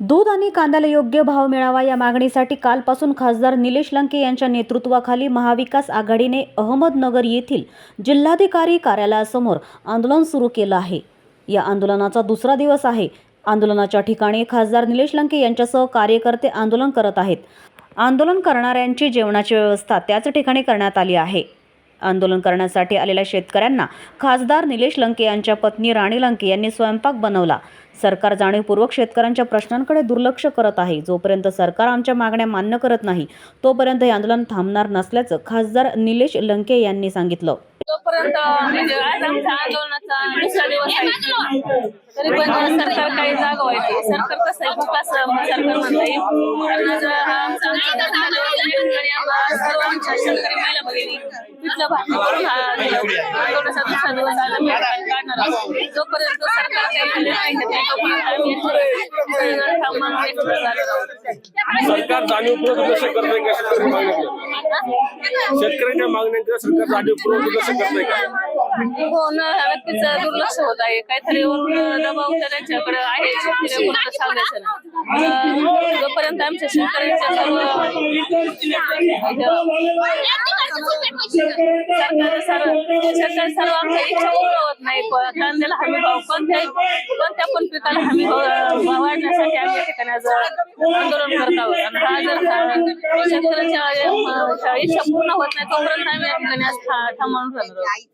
दूध आणि कांद्याला योग्य भाव मिळावा या मागणीसाठी कालपासून खासदार निलेश लंके यांच्या नेतृत्वाखाली महाविकास आघाडीने अहमदनगर येथील जिल्हाधिकारी कार्यालयासमोर आंदोलन सुरू केलं आहे. या आंदोलनाचा दुसरा दिवस आहे. आंदोलनाच्या ठिकाणी खासदार निलेश लंके यांच्यासह कार्यकर्ते आंदोलन करत आहेत. आंदोलन करणाऱ्यांची जेवणाची व्यवस्था त्याच ठिकाणी करण्यात आली आहे. आंदोलन करण्यासाठी आलेल्या शेतकऱ्यांना खासदार निलेश लंके यांच्या पत्नी राणी लंके यांनी स्वयंपाक बनवला. सरकार जाणीवपूर्वक शेतकऱ्यांच्या प्रश्नांकडे दुर्लक्ष करत आहे. जोपर्यंत सरकार आमच्या मागण्या मान्य करत नाही तोपर्यंत हे आंदोलन थांबणार नसल्याचं खासदार निलेश लंके यांनी सांगितलं. तोपर्यंत म्हणजे आज आंदोलनाचा दुसरा दिवस आहे तरी पण सरकार काही जागा सरकार कसं आहे? खूप असं म्हणजे सरकार म्हणता येईल आमचा शेतकरी महिला भगिनी तिथलं हा काढणार जोपर्यंत सरकार काही नाही तोपर्यंत आम्ही याच्यावर थांबून व्यक्त झालेलो आहोत. सरकार जाणीवपूर्वक दुर्लक्ष करत नाही का शेतकरी मागण्यांकडे शेतकऱ्यांच्या मागण्यांकडे सरकार जाणीवपूर्वक दुर्लक्ष करत नाही का? हो न व्यक्तीचं दुर्लक्ष होत आहे. काहीतरी वरून दबाव त्यांच्याकडे आहे सांगायचं नाही. अं, जोपर्यंत आमच्या शेतकऱ्यांच्या सर्व सरकार सर्व सरकार सर्व आमच्या इच्छा पूर्ण होत नाही. कांद्याला हमी भाव कोणत्या कोणत्या पण पिकाला हमी भाव वाढण्यासाठी आम्ही या ठिकाणी आज आंदोलन करत आहोत. आणि हा जर का शेतकऱ्यांच्या अं, इच्छा पूर्ण होत नाही तोपर्यंत आम्ही या ठिकाणी आज थांबून राहणार आहोत.